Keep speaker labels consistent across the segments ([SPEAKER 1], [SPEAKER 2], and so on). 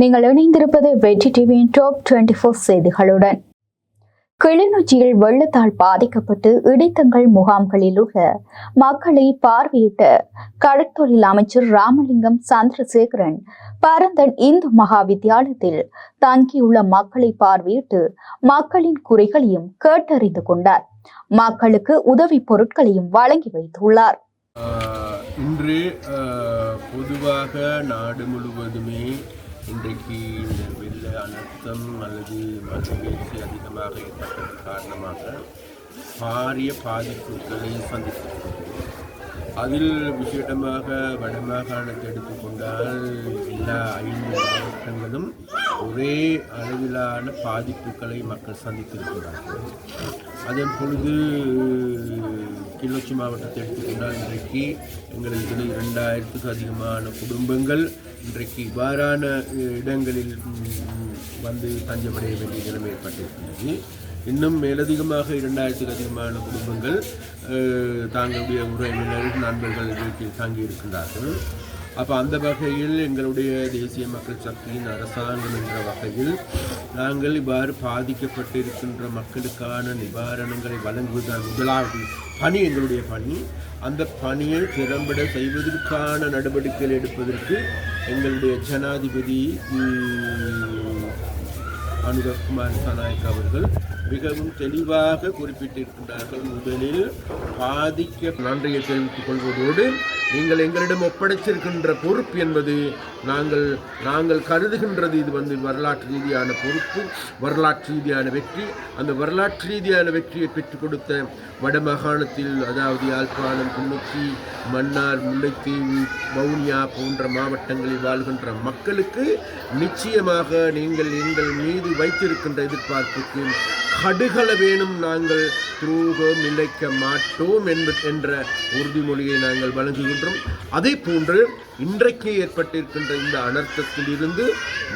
[SPEAKER 1] நீங்கள் இணைந்திருப்பது வெற்றி டிவியின் டாப் டுவெண்டி ஃபோர் செய்திகளுடன். கிளிநொச்சியில் வெள்ளத்தால் பாதிக்கப்பட்டு இடைத்தங்கள் முகாம்களில் உள்ள மக்களை பார்வையிட்ட கடற்தொழில் அமைச்சர் ராமலிங்கம் சந்திரசேகரன் பரந்தன் இந்து மகா வித்தியாலயத்தில் தங்கியுள்ள மக்களை பார்வையிட்டு மக்களின் குறைகளையும் கேட்டறிந்து கொண்டார். மக்களுக்கு உதவி பொருட்களையும் வழங்கி வைத்துள்ளார்.
[SPEAKER 2] இன்று பொதுவாக நாடு முழுவதுமே இன்றைக்கு இந்த வெள்ள அனர்த்தம் அல்லது மழை வீழ்ச்சி அதிகமாக ஏற்பட்டது காரணமாக பாரிய பாதிப்புகளை சந்தித்திருக்கிறது அதில் விசேடமாக வடமாகாணத்தை எடுத்துக்கொண்டால் எல்லா ஐந்து மாவட்டங்களும் ஒரே அளவிலான பாதிப்புகளை மக்கள் சந்தித்திருக்கிறார்கள். அதன் பொழுது கிளிநொச்சி மாவட்டத்தை எடுத்துக்கொண்டால் இன்றைக்கு எங்களுக்கு இதில் இரண்டாயிரத்துக்கு அதிகமான குடும்பங்கள் இன்றைக்கு இவ்வாறான இடங்களில் வந்து தஞ்சமடைய வேண்டிய நிலைமை ஏற்பட்டிருக்கிறது. இன்னும் மேலதிகமாக இரண்டாயிரத்துக்கு அதிகமான குடும்பங்கள் தாங்களுடைய உறவினர்கள் நண்பர்கள் வீட்டில் தங்கியிருக்கின்றார்கள். அப்போ அந்த வகையில் எங்களுடைய தேசிய மக்கள் சக்தியின் அரசாங்கம் என்ற வகையில் நாங்கள் இவ்வாறு பாதிக்கப்பட்டிருக்கின்ற மக்களுக்கான நிவாரணங்களை வழங்குவதுதான் முதலாவது பணி எங்களுடைய பணி. அந்த பணியை திறம்பட செய்வதற்கான நடவடிக்கைகள் எடுப்பதற்கு எங்களுடைய ஜனாதிபதி உம், அனுரகுமார் சனாயக் அவர்கள் மிகவும் தெளிவாக குறிப்பிட்டிருக்கின்றார்கள். முதலில் பாதிக்க நன்றியை தெரிவித்துக் கொள்வதோடு நீங்கள் எங்களிடம் ஒப்படைச்சிருக்கின்ற பொறுப்பு என்பது நாங்கள் நாங்கள் கருதுகின்றது. இது வந்து வரலாற்று ரீதியான பொறுப்பு வரலாற்று ரீதியான வெற்றி. அந்த வரலாற்று ரீதியான வெற்றியை பெற்றுக் கொடுத்த வடமாகாணத்தில் அதாவது யாழ்ப்பாணம் குன்னச்சி மன்னார் முல்லைத்தீவு வவுனியா போன்ற மாவட்டங்களில் வாழ்கின்ற மக்களுக்கு நிச்சயமாக நீங்கள் எங்கள் மீது வைத்திருக்கின்ற எதிர்பார்ப்புக்கு கடுகள வேணும் நாங்கள் துரோகம் இழைக்க மாட்டோம் என்ற உறுதிமொழியை நாங்கள் வழங்குகின்றோம். அதே போன்று இன்றைக்கு ஏற்பட்டிருக்கின்ற இந்த அனர்த்தத்தில் இருந்து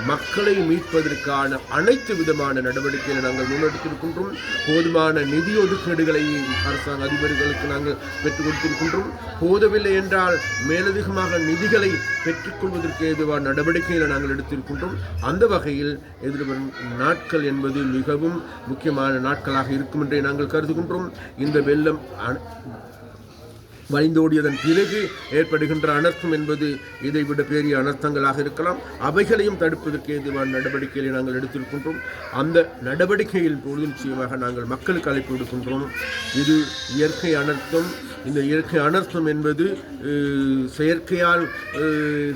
[SPEAKER 2] மக்களை மீட்பதற்கான அனைத்து விதமான நடவடிக்கைகளை நாங்கள் முன்னெடுத்திருக்கின்றோம். போதுமான நிதி ஒதுக்கீடுகளை அரசாங்க அதிபர்களுக்கு நாங்கள் பெற்றுக் கொடுத்திருக்கின்றோம். போதவில்லை என்றால் மேலதிகமாக நிதிகளை பெற்றுக்கொள்வதற்கு ஏதுவான நடவடிக்கைகளை நாங்கள் எடுத்திருக்கின்றோம். அந்த வகையில் எதிர்வரும் நாட்கள் என்பது மிகவும் முக்கியமான நாட்களாக இருக்கும் என்றே நாங்கள் கருதுகின்றோம் இந்த வெள்ளம் வழிந்தோடியதன் பிறகு ஏற்படுகின்ற அனர்த்தம் என்பது இதைவிட பெரிய அனர்த்தங்களாக இருக்கலாம். அவைகளையும் தடுப்பதற்கு ஏதுவான நடவடிக்கைகளை நாங்கள் எடுத்திருக்கின்றோம். அந்த நடவடிக்கையில் பொழுது நிச்சயமாக நாங்கள் மக்களுக்கு அழைப்பு விடுக்கின்றோம். இது இயற்கை அனர்த்தம். இந்த இயற்கை அனர்த்தம் என்பது செயற்கையால்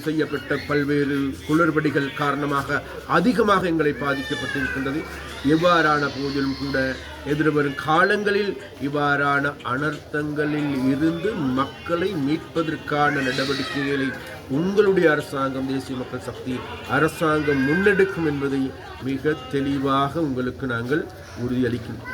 [SPEAKER 2] செய்யப்பட்ட பல்வேறு குளறுபடிகள் காரணமாக அதிகமாக எங்களை பாதிக்கப்பட்டிருக்கின்றது. எவ்வாறான போதிலும் கூட எதிர்வரும் காலங்களில் இவ்வாறான அனர்த்தங்களில் இருந்து மக்களை மீட்பதற்கான நடவடிக்கைகளை உங்களுடைய அரசாங்கம் தேசிய மக்கள் சக்தி அரசாங்கம் முன்னெடுக்கும் என்பதை மிக தெளிவாக உங்களுக்கு நாங்கள் உறுதியளிக்கிறோம்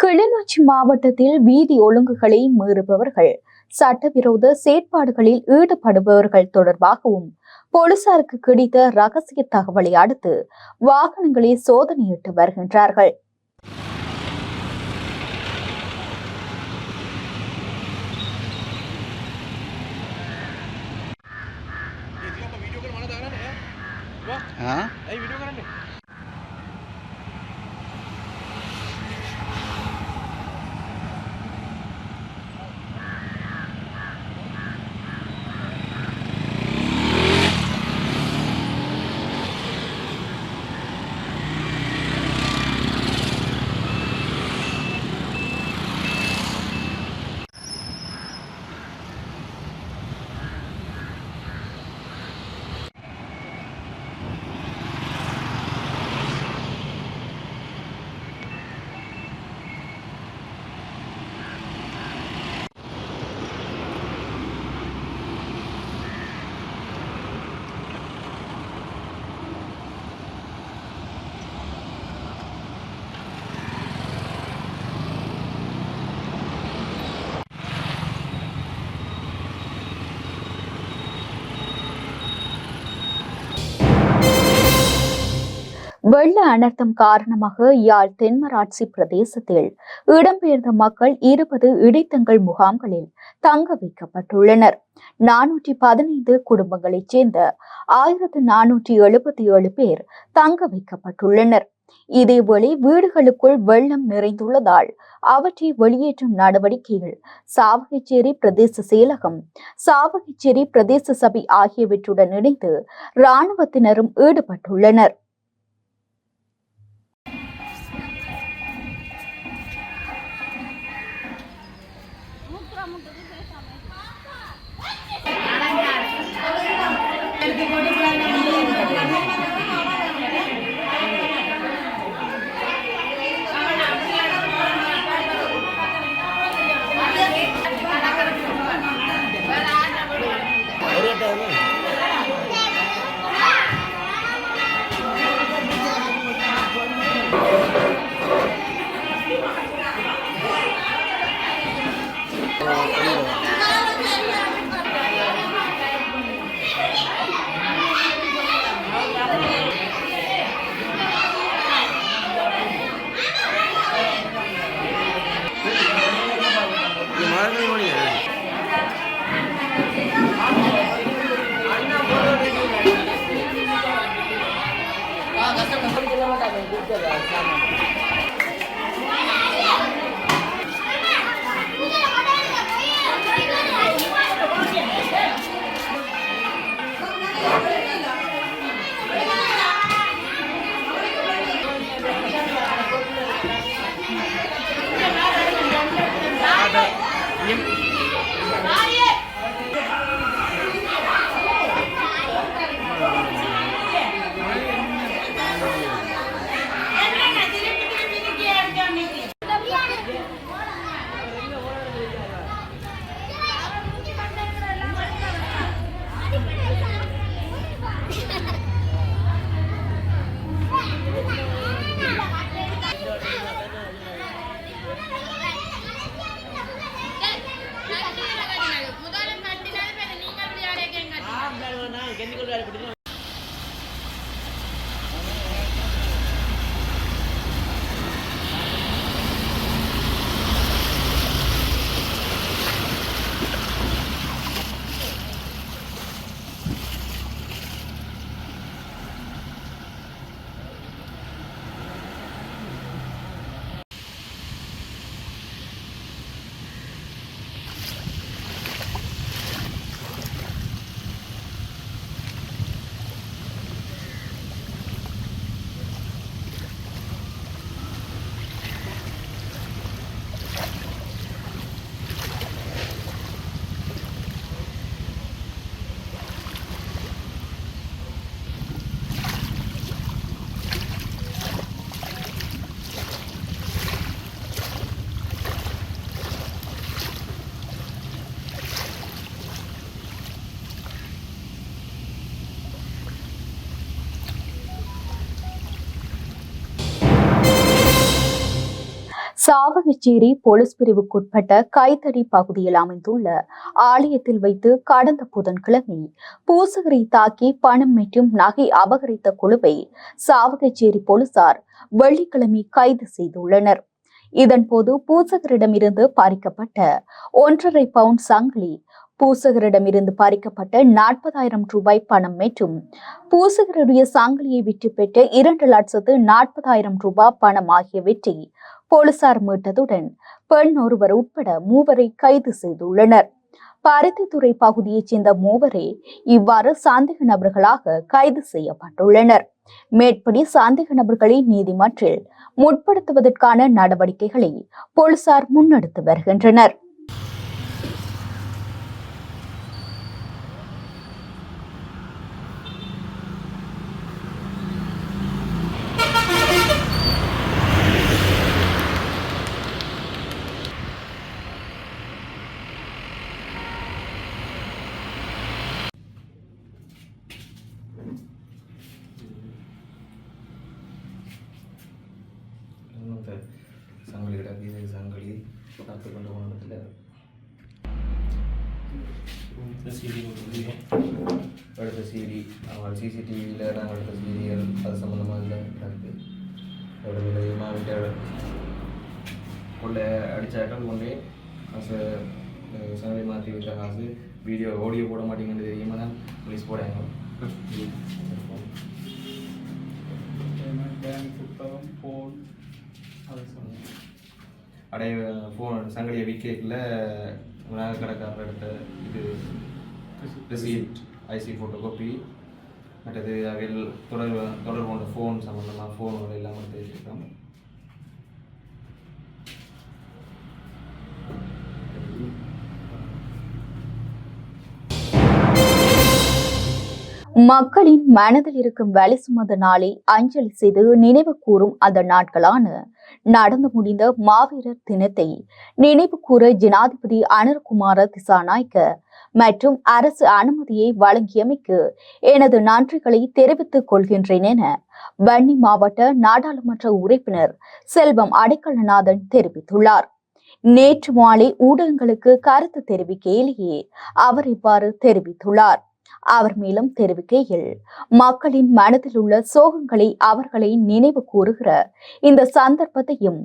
[SPEAKER 1] கிளிநொச்சி மாவட்டத்தில் வீதி ஒழுங்குகளை மீறுபவர்கள் சட்டவிரோத செயற்பாடுகளில் ஈடுபடுபவர்கள் தொடர்பாகவும் போலீசாருக்கு கிடைத்த ரகசிய தகவலை அடுத்து வாகனங்களை சோதனையிட்டு வருகின்றார்கள்.
[SPEAKER 3] हाँ
[SPEAKER 1] வெள்ள அனர்த்தம் காரணமாக யாழ் தென்மராட்சி பிரதேசத்தில் இடம்பெயர்ந்த மக்கள் இருபது இடைத்தங்கள் முகாம்களில் தங்க வைக்கப்பட்டுள்ளனர். நானூற்றி பதினைந்து குடும்பங்களைச் சேர்ந்த ஆயிரத்து நானூற்றி எழுபத்தி ஏழு பேர் தங்க வைக்கப்பட்டுள்ளனர். இதேவேளை வீடுகளுக்குள் வெள்ளம் நிறைந்துள்ளதால் அவற்றை வெளியேற்றும் நடவடிக்கைகள் சாவகச்சேரி பிரதேச செயலகம் சாவகச்சேரி பிரதேச சபை ஆகியவற்றுடன் இணைந்து இராணுவத்தினரும் ஈடுபட்டுள்ளனர்.
[SPEAKER 4] முதல்ல கட்டினால் நீங்கள் விளையாட
[SPEAKER 1] சாவகச்சேரி போலீஸ் பிரிவுக்குட்பட்ட கைத்தடி பகுதியில் அமைந்துள்ள ஆலயத்தில் வைத்து கடந்த புதன்கிழமை பூசகரை தாக்கி பணம் மற்றும் நகை அபகரித்த குழுவை சாவகச்சேரி போலீசார் வெள்ளிக்கிழமை கைது செய்துள்ளனர். இதன்போது பூசகரிடமிருந்து பறிக்கப்பட்ட ஒன்றரை பவுண்ட் சங்கிலி பூசகரிடமிருந்து பறிக்கப்பட்ட நாற்பதாயிரம் ரூபாய் பணம் மற்றும் பூசகருடைய சங்கிலியை விற்று பெற்ற இரண்டு லட்சத்து நாற்பதாயிரம் ரூபாய் பணம் ஆகியவற்றை போலீசார் மீட்டதுடன் பெண் ஒருவர் உட்பட மூவரை கைது செய்துள்ளனர். பருத்தித்துறை பகுதியைச் சேர்ந்த மூவரே இவ்வாறு சந்தேக நபர்களாக கைது செய்யப்பட்டுள்ளனர். மேற்படி சந்தேக நபர்களை நீதிமன்றில் முற்படுத்துவதற்கான நடவடிக்கைகளை போலீசார் முன்னெடுத்து வருகின்றனர்.
[SPEAKER 5] கருத்து கொண்ட உணவத்தில் சீடி அடுத்த சீடி அவங்க சிசிடிவியில் நாங்கள் அடுத்த சீரியல் அது சம்மந்தமாக இல்லை நடக்குது அதோட விலையுமா விட்டு கொள்ள அடித்தாக்கள் கொண்டு காசு சேனலை மாற்றி விட்ட காசு வீடியோ ஆடியோ போட மாட்டீங்கன்னு தெரியுமா? தான் ப்ளீஸ் போடாங்க
[SPEAKER 3] ஃபோன் அதை சொன்னேன்
[SPEAKER 5] அடைய ஃபோன் சங்கடியை விக்கெட்டில் நகைக்கடைக்காரர் எடுத்த இது ரிசீப்ட் ஐசி ஃபோட்டோ காப்பி மற்றது அவையில் தொடர்பு தொடர்பு கொண்ட ஃபோன் சம்மந்தமாக ஃபோன்கள் எல்லாம் எடுத்து வச்சுருக்கோம்
[SPEAKER 1] மக்களின் மனதில் இருக்கும் வலி சுமந்த நாளை அஞ்சலி செய்து நினைவு கூறும் அந்த நாட்களான நடந்து முடிந்த மாவீரர் தினத்தை நினைவு கூற ஜனாதிபதி அனுர்குமார திசாநாயக்க மற்றும் அரசு அனுமதியை வழங்கியமைக்கு எனது நன்றிகளை தெரிவித்துக் கொள்கின்றேன் என வன்னி மாவட்ட நாடாளுமன்ற உறுப்பினர் செல்வம் அடைக்கலநாதன் தெரிவித்துள்ளார். நேற்று மாலை ஊடகங்களுக்கு கருத்து தெரிவிக்கையிலேயே அவர் இவ்வாறு தெரிவித்துள்ளார். அவர் மேலும் தெரிவிக்கையில் மக்களின் மனதில் உள்ள சோகங்களை அவர்களை நினைவு கூறுகிற இந்த சந்தர்ப்பத்தையும்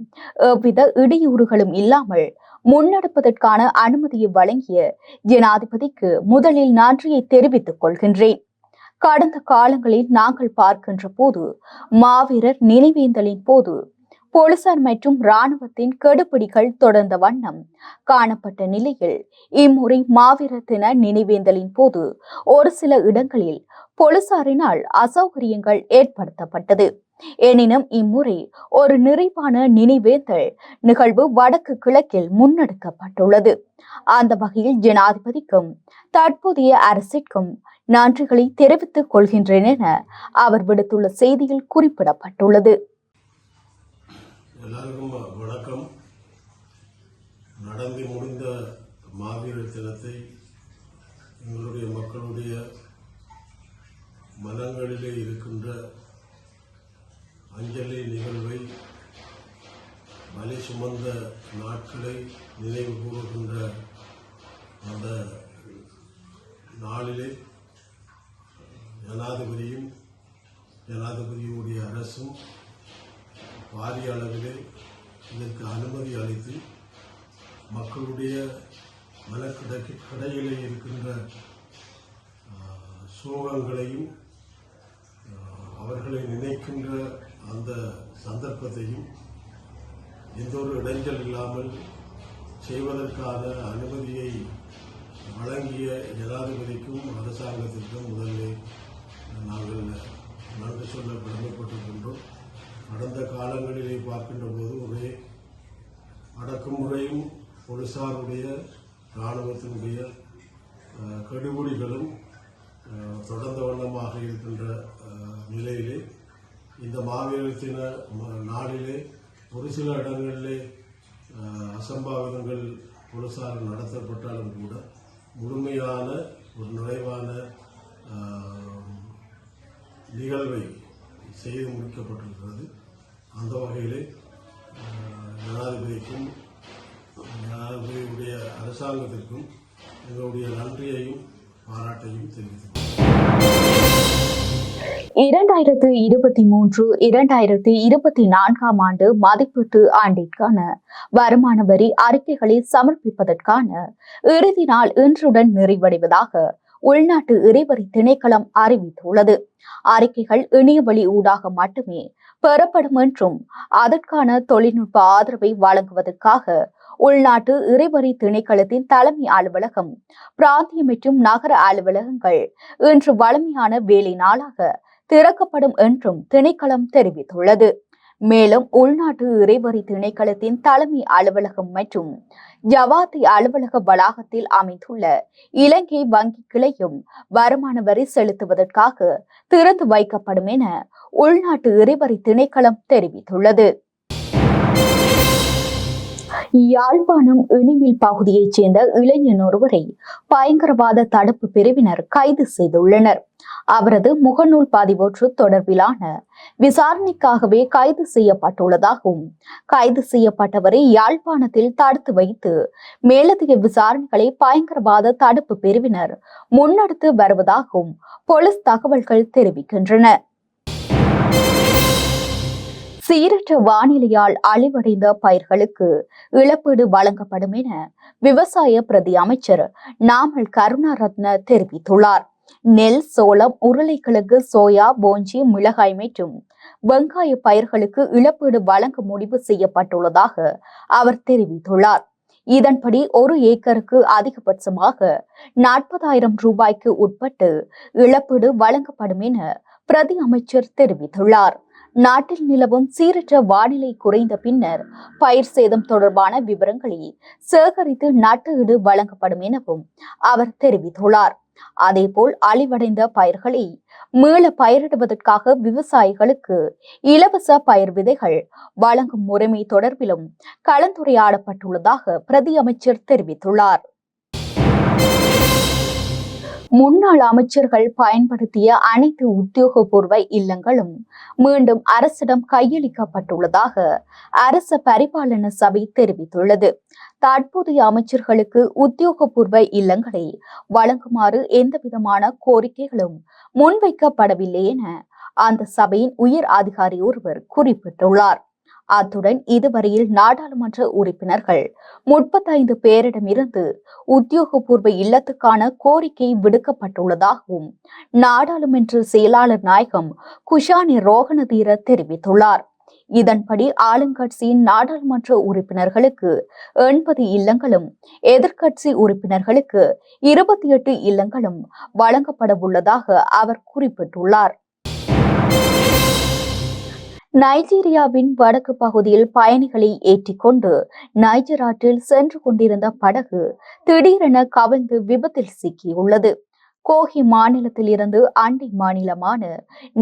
[SPEAKER 1] எவ்வித இடையூறுகளும் இல்லாமல் முன்னெடுப்பதற்கான அனுமதியை வழங்கிய ஜனாதிபதிக்கு முதலில் நன்றியை தெரிவித்துக் கொள்கின்றேன். கடந்த காலங்களில் நாங்கள் பார்க்கின்ற போது மாவீரர் நினைவேந்தலின் போது போலீசார் மற்றும் இராணுவத்தின் கெடுபிடிகள் தொடர்ந்த வண்ணம் காணப்பட்ட நிலையில் இம்முறை மாவீர தின நினைவேந்தலின் போது ஒரு சில இடங்களில் போலீசாரினால் அசௌகரியங்கள் ஏற்படுத்தப்பட்டது. எனினும் இம்முறை ஒரு நிறைவான நினைவேந்தல் நிகழ்வு வடக்கு கிழக்கில் முன்னெடுக்கப்பட்டுள்ளது. அந்த வகையில் ஜனாதிபதிக்கும் தற்போதைய அரசிற்கும் நன்றிகளை தெரிவித்துக் கொள்கின்றேன் என அவர் விடுத்துள்ள செய்தியில் குறிப்பிடப்பட்டுள்ளது.
[SPEAKER 6] எல்லாருக்கும் வ- வணக்கம். நடந்து முடிந்த மாவீரர் தினத்தை எங்களுடைய மக்களுடைய மனங்களிலே இருக்கின்ற அஞ்சலி நிகழ்வை வலி சுமந்த நாட்களை நினைவு கூறுகின்ற அந்த நாளிலே ஜனாதிபதியும் ஜனாதிபதியுடைய அரசும் பாரிய அளவிலே இதற்கு அனுமதி அளித்து மக்களுடைய மனக்கிடக்கு கடையிலே இருக்கின்ற சோகங்களையும் அவர்களை நினைக்கின்ற அந்த சந்தர்ப்பத்தையும் எந்த ஒரு இடைஞ்சல் இல்லாமல் செய்வதற்கான அனுமதியை வழங்கிய ஜனாதிபதிக்கும் அரசாங்கத்திற்கும் முதலில் நாங்கள் நன்றி சொல்ல கடமைப்பட்டிருக்கின்றோம். கடந்த காலங்களிலே பார்க்கின்ற போது ஒரே அடக்குமுறையும் போலீசாருடைய இராணுவத்தினுடைய கெடுபிடிகளும் தொடர்ந்த வண்ணமாக இருக்கின்ற நிலையிலே இந்த மாவீரத்தின ம- நாளிலே ஒரு சில இடங்களிலே அசம்பாவிதங்கள் போலீசார் நடத்தப்பட்டாலும் கூட முழுமையான ஒரு நிறைவான நிகழ்வை செய்து முடிக்கப்பட்டிருக்கிறது. அந்த வகையிலே ஜனாதிபதிக்கும் ஜனாதிபதியுடைய அரசாங்கத்திற்கும் எங்களுடைய நன்றியையும் பாராட்டையும் தெரிவித்துக்
[SPEAKER 1] இரண்டாயிரத்து இருபத்தி மூன்று இரண்டாயிரத்து இருபத்தி நான்காம் ஆண்டு மதிப்பீட்டு ஆண்டிற்கான வருமான வரி அறிக்கைகளை சமர்ப்பிப்பதற்கான இறுதி நாள் இன்றுடன் நிறைவடைவதாக உள்நாட்டு இறைவரி திணைக்களம் அறிவித்துள்ளது. அறிக்கைகள் இணையவழி ஊடாக மட்டுமே பெறப்படும் என்றும் அதற்கான தொழில்நுட்ப ஆதரவை வழங்குவதற்காக உள்நாட்டு இறைவரி திணைக்களத்தின் தலைமை அலுவலகம் பிராந்திய மற்றும் நகர அலுவலகங்கள் இன்று வழமையான வேலை நாளாக திறக்கப்படும் என்றும் திணைக்களம் தெரிவித்துள்ளது. மேலும் உள்நாட்டு இறைவரி திணைக்களத்தின் தலைமை அலுவலகம் மற்றும் ஜவாத்தி அலுவலக வளாகத்தில் அமைந்துள்ள இலங்கை வங்கி கிளையும் வருமான வரி செலுத்துவதற்காக திறந்து வைக்கப்படும் என உள்நாட்டு இறைவரி திணைக்களம் தெரிவித்துள்ளது. யாழ்ப்பாணம் இனிவில் பகுதியைச் சேர்ந்த இளைஞன் ஒருவரை பயங்கரவாத தடுப்பு பிரிவினர் கைது செய்துள்ளனர். அவரது முகநூல் பதிவொன்று தொடர்பிலான விசாரணைக்காகவே கைது செய்யப்பட்டுள்ளதாகவும் கைது செய்யப்பட்டவரை யாழ்ப்பாணத்தில் தடுத்து வைத்து மேலதிக விசாரணைகளை பயங்கரவாத தடுப்பு பிரிவினர் முன்னெடுத்து வருவதாகவும் போலீஸ் தகவல்கள் தெரிவிக்கின்றன. சீரற்ற வானிலையால் அழிவடைந்த பயிர்களுக்கு இழப்பீடு வழங்கப்படும் என விவசாய பிரதி அமைச்சர் நாமல் கருணாரத்ன தெரிவித்துள்ளார். நெல் சோளம் உருளைக்கிழங்கு சோயா போஞ்சி மிளகாய் மற்றும் வெங்காய பயிர்களுக்கு இழப்பீடு வழங்க முடிவு செய்யப்பட்டுள்ளதாக அவர் தெரிவித்துள்ளார். இதன்படி ஒரு ஏக்கருக்கு அதிகபட்சமாக நாற்பதாயிரம் ரூபாய்க்கு உட்பட்டு இழப்பீடு வழங்கப்படும் என பிரதி அமைச்சர் தெரிவித்துள்ளார். நாட்டில் நிலவும் சீரற்ற வானிலை குறைந்த பின்னர் பயிர் சேதம் தொடர்பான விவரங்களை சேகரித்து நட்டஈடு வழங்கப்படும் எனவும் அவர் தெரிவித்துள்ளார். அதேபோல் அழிவடைந்த பயிர்களை மீள பயிரிடுவதற்காக விவசாயிகளுக்கு இலவச பயிர் விதைகள் வழங்கும் முறைமை தொடர்பிலும் கலந்துரையாடப்பட்டுள்ளதாக பிரதி அமைச்சர் தெரிவித்துள்ளார். முன்னாள் அமைச்சர்கள் பயன்படுத்திய அனைத்து உத்தியோகபூர்வ இல்லங்களும் மீண்டும் அரசிடம் கையளிக்கப்பட்டுள்ளதாக அரச பரிபாலன சபை தெரிவித்துள்ளது. தற்போதைய அமைச்சர்களுக்கு உத்தியோகபூர்வ இல்லங்களை வழங்குமாறு எந்தவிதமான கோரிக்கைகளும் முன்வைக்கப்படவில்லை என அந்த சபையின் உயர் அதிகாரி ஒருவர் குறிப்பிட்டுள்ளார். அத்துடன் இதுவரையில் நாடாளுமன்ற உறுப்பினர்கள் முப்பத்தைந்து பேரிடமிருந்து உத்தியோகபூர்வ இல்லத்துக்கான கோரிக்கை விடுக்கப்பட்டுள்ளதாகவும் நாடாளுமன்ற செயலாளர் நாயகம் குஷானி ரோகணதீர தெரிவித்துள்ளார். இதன்படி ஆளுங்கட்சியின் நாடாளுமன்ற உறுப்பினர்களுக்கு எண்பது இல்லங்களும் எதிர்க்கட்சி உறுப்பினர்களுக்கு இருபத்தி எட்டு இல்லங்களும் வழங்கப்பட உள்ளதாக அவர் குறிப்பிட்டுள்ளார். நைஜீரியாவின் வடக்கு பகுதியில் பயணிகளை ஏற்றிக்கொண்டு நைஜர் ஆற்றில் சென்று கொண்டிருந்த படகு திடீரென கவிழ்ந்து விபத்தில் சிக்கியுள்ளது. கோஹி மாநிலத்தில் இருந்து அண்டை மாநிலமான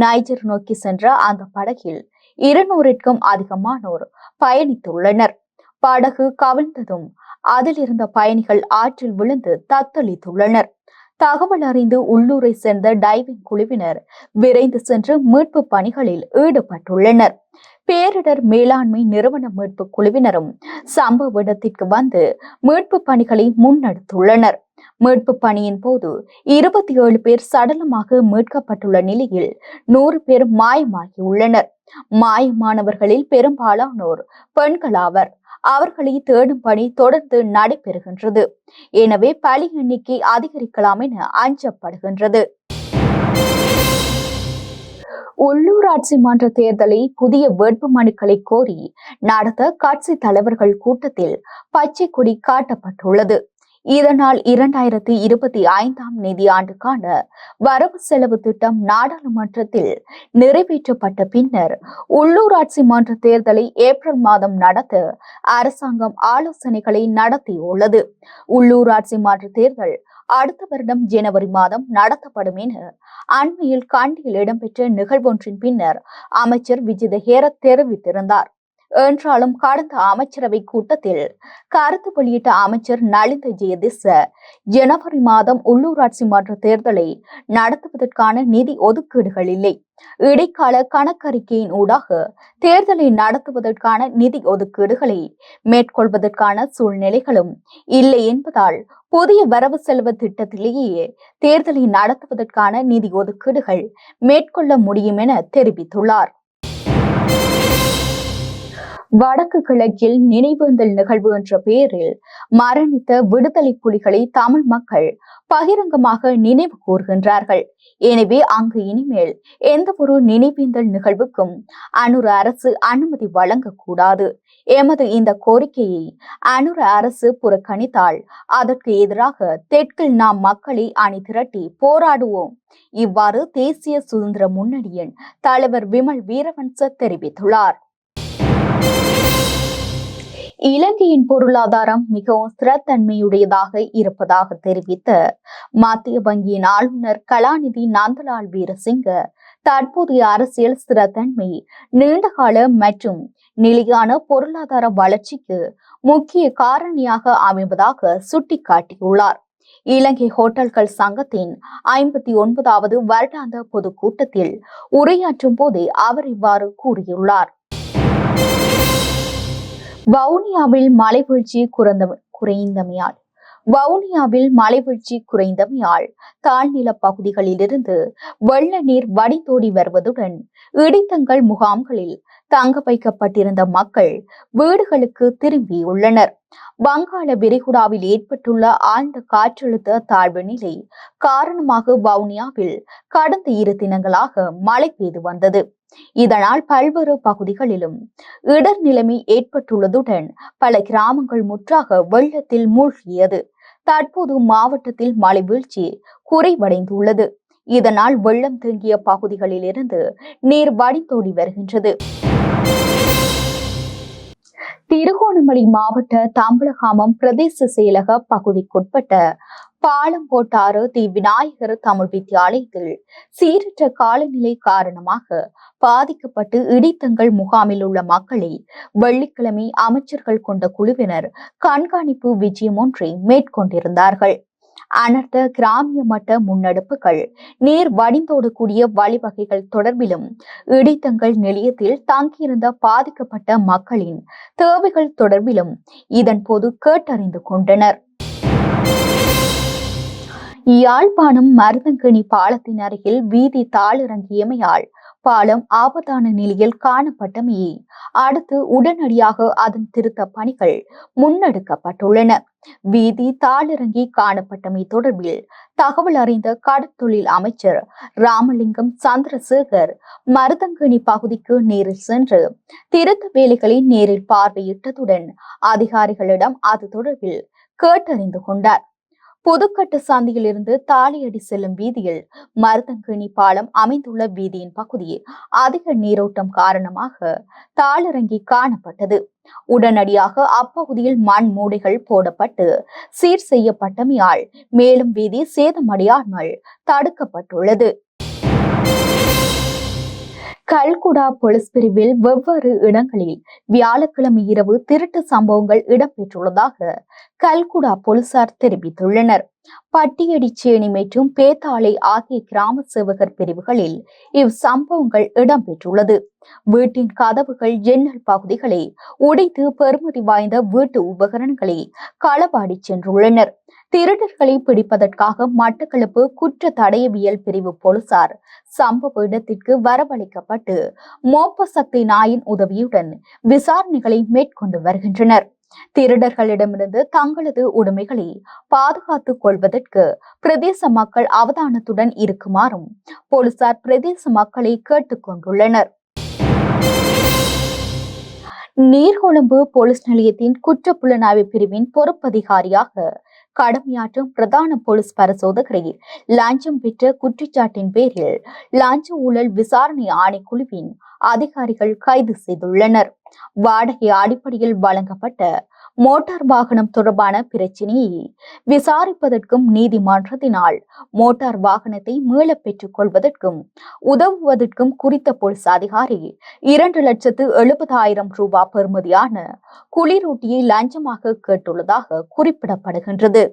[SPEAKER 1] நைஜர் நோக்கி சென்ற அந்த படகில் இருநூறிற்கும் அதிகமானோர் பயணித்துள்ளனர். படகு கவிழ்ந்ததும் அதில் இருந்த பயணிகள் ஆற்றில் விழுந்து தத்தளித்துள்ளனர். தகவல் அறிந்து உள்ளூரை சேர்ந்த டைவிங் குழுவினர் விரைந்து சென்று மீட்பு பணிகளில் ஈடுபட்டுள்ளனர். பேரிடர் மேலாண்மை நிறுவன மீட்பு குழுவினரும் சம்பவ இடத்திற்கு வந்து மீட்பு பணிகளை முன்னெடுத்துள்ளனர். மீட்பு பணியின் போது இருபத்தி ஏழு பேர் சடலமாக மீட்கப்பட்டுள்ள நிலையில் நூறு பேர் மாயமாகியுள்ளனர். மாயமானவர்களில் பெரும்பாலானோர் பெண்களாவர். அவர்களை தேடும் பணி தொடர்ந்து நடைபெறுகின்றது. எனவே பலி எண்ணிக்கை அதிகரிக்கலாம் என அஞ்சப்படுகின்றது. உள்ளூராட்சி மன்ற தேர்தலை புதிய வேட்பு மனுக்களை கோரி நடத்த கட்சி தலைவர்கள் கூட்டத்தில் பச்சை கொடி காட்டப்பட்டுள்ளது. இதனால் இரண்டாயிரத்தி இருபத்தி ஐந்தாம் நிதியாண்டுக்கான வரவு செலவு திட்டம் நாடாளுமன்றத்தில் நிறைவேற்றப்பட்ட பின்னர் உள்ளூராட்சி மன்ற தேர்தலை ஏப்ரல் மாதம் நடத்த அரசாங்கம் ஆலோசனைகளை நடத்தியுள்ளது. உள்ளூராட்சி மன்ற தேர்தல் அடுத்த வருடம் ஜனவரி மாதம் நடத்தப்படும் என அண்மையில் கண்டியில் இடம்பெற்ற நிகழ்வொன்றின் பின்னர் அமைச்சர் விஜித ஹேரத் தெரிவித்திருந்தார். என்றாலும் கடந்த அமைச்சரவை கூட்டத்தில் கருத்து வெளியிட்ட அமைச்சர் நலிந்த ஜெயதிச ஜனவரி மாதம் உள்ளூராட்சி மன்ற தேர்தலை நடத்துவதற்கான நிதி ஒதுக்கீடுகள் இல்லை. இடைக்கால கணக்கறிக்கையின் ஊடாக தேர்தலை நடத்துவதற்கான நிதி ஒதுக்கீடுகளை மேற்கொள்வதற்கான சூழ்நிலைகளும் இல்லை என்பதால் புதிய வரவு செலவு திட்டத்திலேயே தேர்தலை நடத்துவதற்கான நிதி ஒதுக்கீடுகள் மேற்கொள்ள முடியும் என தெரிவித்துள்ளார். வடக்கு கிழக்கில் நினைவேந்தல் நிகழ்வு என்ற பெயரில் மரணித்த விடுதலை புலிகளை தமிழ் மக்கள் பகிரங்கமாக நினைவு கூர்கின்றார்கள் எனவே அங்கு இனிமேல் எந்த ஒரு நினைவேந்தல் நிகழ்வுக்கும் அனுர அரசு அனுமதி வழங்கக்கூடாது. எமது இந்த கோரிக்கையை அனுர அரசு புறக்கணித்தால் அதற்கு எதிராக தெற்கில் நாம் மக்களை அணி திரட்டி போராடுவோம். இவ்வாறு தேசிய சுதந்திர முன்னணியின் தலைவர் விமல் வீரவன்ச தெரிவித்துள்ளார். இலங்கையின் பொருளாதாரம் மிகவும் ஸ்திரத்தன்மையுடையதாக இருப்பதாக தெரிவித்த மத்திய வங்கியின் ஆளுநர் கலாநிதி நந்தலால் வீரசிங்க தற்போதைய அரசியல் ஸ்திரத்தன்மை நீண்டகால மற்றும் நிலையான பொருளாதார வளர்ச்சிக்கு முக்கிய காரணியாக அமைவதாக சுட்டிக்காட்டியுள்ளார். இலங்கை ஹோட்டல்கள் சங்கத்தின் ஐம்பத்தி ஒன்பதாவது வருடாந்த பொதுக்கூட்டத்தில் உரையாற்றும் போதே அவர் இவ்வாறு கூறியுள்ளார். வவுனியாவில் மலைவீழ்ச்சி குறைந்த குறைந்தமையால். வவுனியாவில் மலைவீழ்ச்சி குறைந்தமையால் தாழ்நில பகுதிகளிலிருந்து வெள்ள நீர் வடிதோடி வருவதுடன் இடித்தங்கள் முகாம்களில் தங்க வைக்கப்பட்டிருந்த மக்கள் வீடுகளுக்கு திரும்பியுள்ளனர். வங்காள விரிகுடாவில் ஏற்பட்டுள்ள ஆழ்ந்த காற்றழுத்த தாழ்வு நிலை காரணமாக வவுனியாவில் கடந்த இரு தினங்களாக மழை பெய்து வந்தது. இதனால் பல்வேறு பகுதிகளிலும் இடர் நிலைமை ஏற்பட்டுள்ளதுடன் பல கிராமங்கள் முற்றாக வெள்ளத்தில் மூழ்கியது. தற்போது மாவட்டத்தில் மழை வீழ்ச்சி குறைவடைந்துள்ளது. இதனால் வெள்ளம் தேங்கிய பகுதிகளிலிருந்து நீர் வடிந்தோடி வருகின்றது. திருகோணமலை மாவட்ட தாம்பலகாமம் பிரதேச செயலக பகுதிக்குட்பட்ட பாலம்போட்டாறு தி விநாயகர் தமிழ் வித்தியாலயத்தில் சீரற்ற காலநிலை காரணமாக பாதிக்கப்பட்டு இடித்தங்கள் முகாமில் உள்ள மக்களை வெள்ளிக்கிழமை அமைச்சர்கள் கொண்ட குழுவினர் கண்காணிப்பு விஜயம் ஒன்றை மேற்கொண்டிருந்தார்கள். அனர்த்த கிராமிய மட்ட முன்னெடுப்புகள் நீர் வடிந்தோடக்கூடிய வழிவகைகள் தொடர்பிலும் இடித்தங்கள் நிலையத்தில் தங்கியிருந்த பாதிக்கப்பட்ட மக்களின் தேவைகள் தொடர்பிலும் இதன் போது கேட்டறிந்து கொண்டனர். யாழ்ப்பாணம் மருதங்கணி பாலத்தின் அருகில் வீதி தாளிறங்கியமையால் பாலம் ஆபத்தான நிலையில் காணப்பட்டமையே அடுத்து உடனடியாக அதன் திருத்த பணிகள் முன்னெடுக்கப்பட்டுள்ளன. வீதி தாளிறங்கி காணப்பட்டமை தொடர்பில் தகவல் அறிந்த கடற்தொழில் அமைச்சர் ராமலிங்கம் சந்திரசேகர் மருதங்கணி பகுதிக்கு நேரில் சென்று திருத்த வேலைகளை நேரில் பார்வையிட்டதுடன் அதிகாரிகளிடம் அது தொடர்பில் கேட்டறிந்து கொண்டார். புதுக்கட்டு சந்தியிலிருந்து தாலியடி செல்லும் வீதியில் மருதங்கிணி பாலம் அமைந்துள்ள வீதியின் பகுதி அதிக நீரோட்டம் காரணமாக தாளிறங்கி காணப்பட்டது. உடனடியாக அப்பகுதியில் மண் மூடைகள் போடப்பட்டு சீர் செய்யப்பட்டமையால் மேலும் வீதி சேதமடையாமல் தடுக்கப்பட்டுள்ளது. கல்குடா போலீஸ் பிரிவில் வெவ்வேறு இடங்களில் வியாழக்கிழமை இரவு திருட்டு சம்பவங்கள் இடம்பெற்றுள்ளதாக கல்குடா போலீசார் தெரிவித்துள்ளனர். பட்டியடிச்சேனி மற்றும் பேத்தாளை ஆகிய கிராம சேவகர் பிரிவுகளில் இவ்வம்பவங்கள் இடம்பெற்றுள்ளது. வீட்டின் கதவுகள் ஜன்னல் பகுதிகளை உடைத்து பெறுமதி வாய்ந்த வீட்டு உபகரணங்களை களபாடி சென்றுள்ளனர். திருடர்களை பிடிப்பதற்காக மட்டக்களப்பு குற்ற தடயவியல் பிரிவு போலீசார் சம்பவ இடத்திற்கு வரவழைக்கப்பட்டு மோப்ப சக்தி நாயின் உதவியுடன் விசாரணைகளை மேற்கொண்டு வருகின்றனர். திருடர்களிடமிருந்து தங்களது உடைமைகளை பாதுகாத்துக் கொள்வதற்கு பிரதேச மக்கள் அவதானத்துடன் இருக்குமாறும் போலீசார் பிரதேச மக்களை கேட்டுக் கொண்டுள்ளனர். நீர்கொழும்பு போலீஸ் நிலையத்தின் குற்றப்புலனாய்வு பிரிவின் பொறுப்பதிகாரியாக கடமையாற்றும் பிரதான போலீஸ் பரிசோதகரை லஞ்சம் பெற்ற குற்றச்சாட்டின் பேரில் லஞ்ச ஊழல் விசாரணை ஆணைக்குழுவின் அதிகாரிகள் கைது செய்துள்ளனர். வாடகை அடிப்படையில் வழங்கப்பட்ட மோட்டார் வாகனம் தொடர்பான பிரச்சினையை விசாரிப்பதற்கும் நீதிமன்றத்தினால் மோட்டார் வாகனத்தை மீளப் பெற்றுக் கொள்வதற்கும் உதவுவதற்கும் குறித்த போலீஸ் அதிகாரி இரண்டு லட்சத்து எழுபதாயிரம் ரூபாய் பெறுமதியான குளிரூட்டியை லஞ்சமாக கேட்டுள்ளதாக குறிப்பிடப்படுகின்றது.